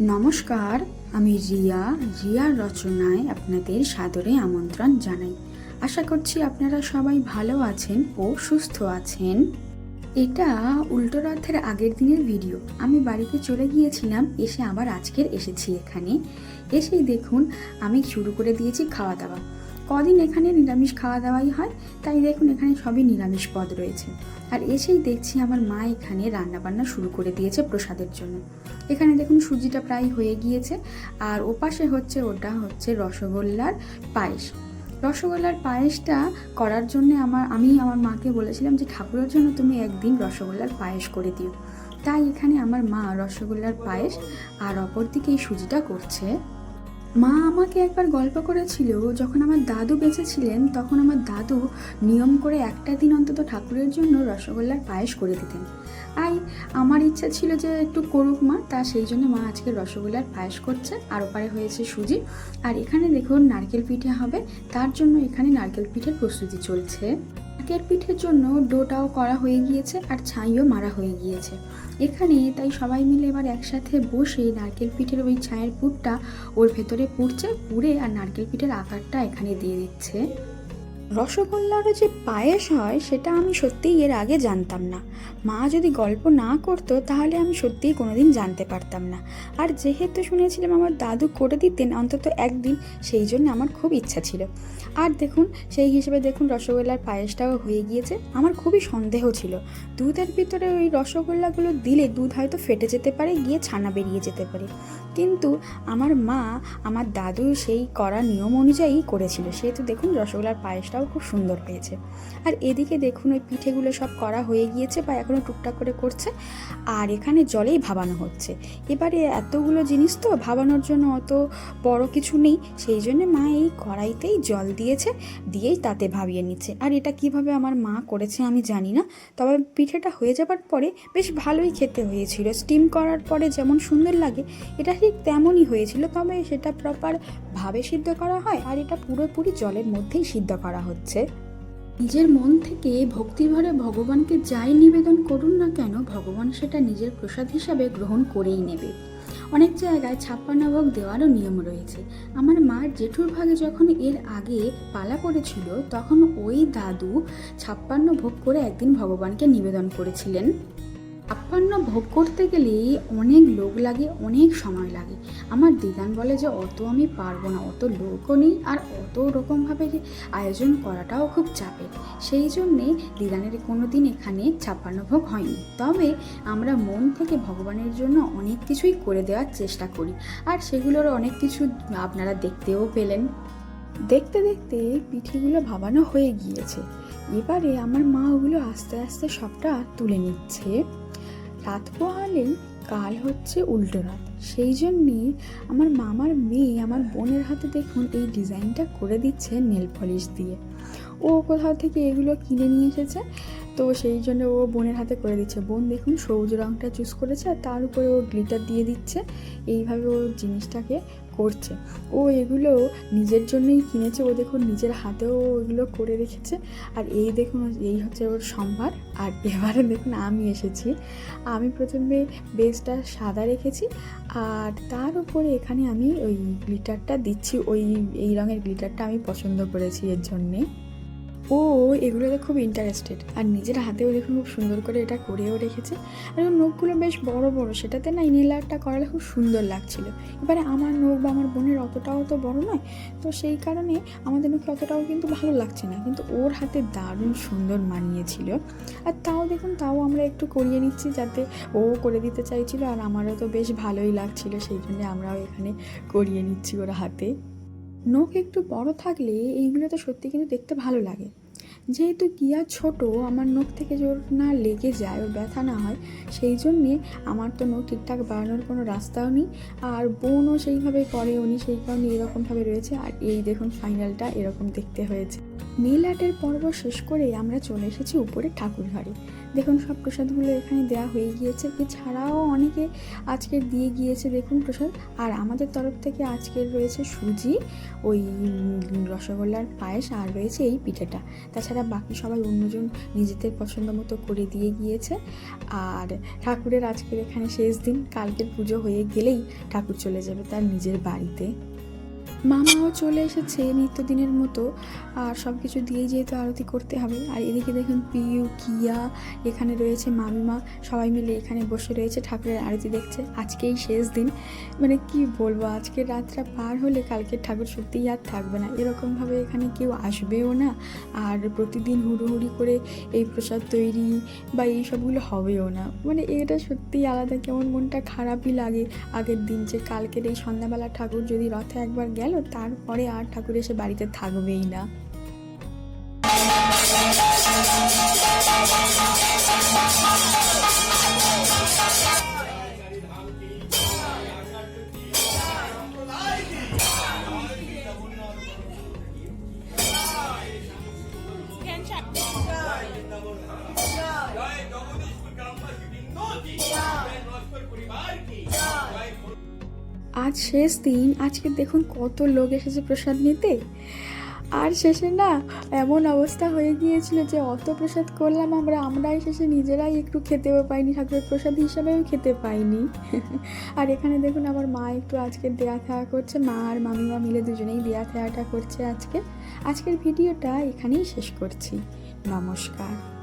নমস্কার, আমি রিয়া। রিয়ার রচনায় আপনাদের সাদরে আমন্ত্রণ জানাই। আশা করছি আপনারা সবাই ভালো আছেন ও সুস্থ আছেন। এটা উল্টো রথের আগের দিনের ভিডিও। আমি বাড়িতে চলে গিয়েছিলাম, এসে আবার আজকের এসেছি এখানে। এসেই দেখুন, আমি শুরু করে দিয়েছি খাওয়া দাওয়া কদিন এখানে নিরামিষ খাওয়া দাওয়াই হয়, তাই দেখুন এখানে সবই নিরামিষ পদ রয়েছে। আর এসেই দেখছি আমার মা এখানে রান্নাবান্না শুরু করে দিয়েছে প্রসাদের জন্য। এখানে দেখুন সুজিটা প্রায় হয়ে গিয়েছে। আর ওপাশে হচ্ছে, ওটা হচ্ছে রসগোল্লার পায়েস। রসগোল্লার পায়েসটা করার জন্য আমার, আমি আমার মাকে বলেছিলাম যে, ঠাকুরের জন্য তুমি একদিন রসগোল্লার পায়েস করে দিও। তাই এখানে আমার মা রসগোল্লার পায়েস আর অপরদিকে এই সুজিটা করছে। মা আমাকে একবার গল্প করেছিল, যখন আমার দাদু বেঁচে ছিলেন তখন আমার দাদু নিয়ম করে একটা দিন অন্তত ঠাকুরের জন্য রসগোল্লার পায়েস করে দিতেন। আই আমার ইচ্ছা ছিল যে একটু করুক মা, তা সেই জন্য মা আজকে রসগোল্লার পায়েস করছে, আর ওপারে হয়েছে সুজি। আর এখানে দেখুন নারকেল পিঠে হবে, তার জন্য এখানে নারকেল পিঠের প্রস্তুতি চলছে। নারকেল পিঠের জন্য ডোটাও করা হয়ে গিয়েছে, আর ছাইও মারা হয়ে গিয়েছে। এখানে তাই সবাই মিলে এবার একসাথে বসে নারকেল পিঠের ওই ছায়ের পুরটা ওর ভেতরে পুড়ছে, পুড়ে আর নারকেল পিঠের আকারটা এখানে দিয়ে দিচ্ছে। রসগোল্লারও যে পায়েস হয়, সেটা আমি সত্যিই এর আগে জানতাম না। মা যদি গল্প না করতো, তাহলে আমি সত্যিই কোনোদিন জানতে পারতাম না। আর যেহেতু শুনেছিলাম আমার দাদু করে দিতেন, অন্তত একদিন, সেই জন্য আমার খুব ইচ্ছা ছিল। আর দেখুন, সেই হিসেবে দেখুন রসগোল্লার পায়েসটাও হয়ে গিয়েছে। আমার খুবই সন্দেহ ছিল। দুধের ভিতরে ওই রসগোল্লাগুলো দিলে দুধ হয়তো ফেটে যেতে পারে, গিয়ে ছানা বেরিয়ে যেতে পারে। কিন্তু আমার মা আমার দাদু সেই করা নিয়ম অনুযায়ী করেছিল। সেহেতু দেখুন রসগোল্লার পায়েসটাও খুব সুন্দর হয়েছে। আর এদিকে দেখুন ওই পিঠেগুলো সব করা হয়ে গিয়েছে বা এখনও টুকটাক করে করছে। আর এখানে জলেই ভাবানো হচ্ছে। এবারে এতগুলো জিনিস তো ভাবানোর জন্য অত বড় কিছু নেই। সেই জন্য মা এই কড়াইতেই জল দিয়েছে, দিয়েই তাতে ভাবিয়ে নিচ্ছে। আর এটা কীভাবে আমার মা করেছে আমি জানি না। তবে পিঠেটা হয়ে যাবার পরে বেশ ভালোই খেতে হয়েছিল। স্টিম করার পরে যেমন সুন্দর লাগে, এটা ঠিক তেমনই হয়েছিল, তবে সেটা প্রপার ভাবে সিদ্ধ করা হয় আর এটা পুরোপুরি জলের মধ্যেই সিদ্ধ করা হচ্ছে। নিজের মন থেকে ভক্তিভরে ভগবানকে যাই নিবেদন করুন না কেন, ভগবান সেটা নিজের প্রসাদ হিসাবে গ্রহণ করেই নেবে। অনেক জায়গায় ছাপ্পান্ন ভোগ দেওয়ারও নিয়ম রয়েছে। আমার মার জেঠুর ভাগে যখন এর আগে পালা পড়েছিল তখন ওই দাদু ছাপ্পান্ন ভোগ করে একদিন ভগবানকে নিবেদন করেছিলেন। ছাপ্পান্ন ভোগ করতে গেলে অনেক লোক লাগে, অনেক সময় লাগে। আমার দিদান বলে যে, অত আমি পারব না, অত লোকও নেই আর অত রকমভাবে আয়োজন করাটাও খুব চাপের সেই জন্যে দিদানের কোনো দিন এখানে ছাপ্পান্ন ভোগ হয়নি। তবে আমরা মন থেকে ভগবানের জন্য অনেক কিছুই করে দেওয়ার চেষ্টা করি। আর সেগুলোর অনেক কিছু আপনারা দেখতেও পেলেন। দেখতে দেখতে পিঠিগুলো ভাবানো হয়ে গিয়েছে। এবারে আমার মা ওগুলো আস্তে আস্তে সবটা তুলে নিচ্ছে। রাত পোহালেই কাল হচ্ছে উল্টো রাত। সেই জন্যেই আমার মামার মেয়ে আমার বোনের হাতে দেখুন এই ডিজাইনটা করে দিচ্ছে নেল পলিশ দিয়ে। ও কোথাও থেকে এগুলো কিনে নিয়ে এসেছে, তো সেই জন্য ও বোনের হাতে করে দিচ্ছে। বোন দেখুন সবুজ রঙটা চুজ করেছে আর তার উপরে ও গ্লিটার দিয়ে দিচ্ছে। এইভাবে ও জিনিসটাকে করছে। ও এগুলো নিজের জন্যই কিনেছে। ও দেখুন নিজের হাতেও এগুলো করে রেখেছে। আর এই দেখুন, এই হচ্ছে ওর সম্ভার। আর এবারে দেখুন আমি এসেছি। আমি প্রথমে বেসটা সাদা রেখেছি। আর তার উপরে এখানে আমি ওই গ্লিটারটা দিচ্ছি। ওই, এই রঙের গ্লিটারটা আমি পছন্দ করেছি এর জন্যে। ও এগুলোতে খুব ইন্টারেস্টেড আর নিজের হাতেও দেখুন খুব সুন্দর করে এটা করেও রেখেছে। আর ওর নখগুলো বেশ বড় বড়, সেটাতে না ইনেল আর্টটা করালে খুব সুন্দর লাগছিল। এবারে আমার নখ বা আমার বোনের অতটাও তো বড় নয়, তো সেই কারণে আমাদের নখে অতটাও কিন্তু ভালো লাগছে না। কিন্তু ওর হাতে দারুণ সুন্দর মানিয়েছিল। আর তাও দেখুন, তাও আমরা একটু করিয়ে নিচ্ছি যাতে ও করে দিতে চাইছিল, আর আমারও তো বেশ ভালোই লাগছিল, সেই জন্য আমরাও এখানে করিয়ে নিচ্ছি ওর হাতে। নখ একটু বড় থাকলে এইগুলো তো সত্যি কিন্তু দেখতে ভালো লাগে। যেহেতু গিয়া ছোট, আমার নখ থেকে জোর না লেগে যায়, ওর ব্যথা না হয়, সেই জন্যে আমার তো নখ ঠিকঠাক বাড়ানোর কোনো রাস্তাও নেই। আর বোনও সেইভাবে করে, উনি সেই কারণে এরকমভাবে রয়েছে। আর এই দেখুন ফাইনালটা এরকম দেখতে হয়েছে। আটের পর্ব শেষ করে আমরা চলে এসেছি উপরে ঠাকুর ঘরে দেখুন, সব প্রসাদগুলো এখানে দেওয়া হয়ে গিয়েছে। এছাড়াও অনেকে আজকের দিয়ে গিয়েছে। দেখুন প্রসাদ। আর আমাদের তরফ থেকে আজকের রয়েছে সুজি, ওই রসগোল্লার পায়েস, আর রয়েছে এই পিঠেটা। তাছাড়া বাকি সবাই অন্যজন নিজেদের পছন্দ মতো করে দিয়ে গিয়েছে। আর ঠাকুরের আজকের এখানে শেষ দিন। কালকের পুজো হয়ে গেলেই ঠাকুর চলে যাবে তার নিজের বাড়িতে। মামাও চলে এসেছে নিত্যদিনের মতো, আর সব কিছু দিয়েই যেহেতু আরতি করতে হবে। আর এদিকে দেখুন পিউ, কিয়া, এখানে রয়েছে মামিমা, সবাই মিলে এখানে বসে রয়েছে ঠাকুরের আরতি দেখছে। আজকেই শেষ দিন। মানে কি বলব আজকের রাতটা পার হলে কালকের ঠাকুর সত্যিই আর থাকবে না। এরকমভাবে এখানে কেউ আসবেও না, আর প্রতিদিন হুড়োহুড়ি করে এই প্রসাদ তৈরি বা এই সবগুলো হবেও না। মানে এটা সত্যিই আলাদা, কেমন মনটা খারাপই লাগে আগের দিন যে কালকের এই সন্ধ্যাবেলা ঠাকুর যদি রথে একবার গেল তারপরে আর ঠাকুর এসে বাড়িতে থাকবেই না আজ শেষ দিন, আজকে দেখুন কত লোক এসেছে প্রসাদ নিতে। আর শেষে না এমন অবস্থা হয়ে গিয়েছিল যে অত প্রসাদ করলাম আমরা, আমরাই শেষে নিজেরাই একটু খেতেও পাইনি, ঠাকুরের প্রসাদ হিসাবেও খেতে পাইনি। আর এখানে দেখুন আমার মা একটু আজকে দেয়া থাকা করছে, মা আর মামিমা মিলে দুজনেই দেয়া থাকাটা করছে আজকে। আজকের ভিডিওটা এখানেই শেষ করছি। নমস্কার।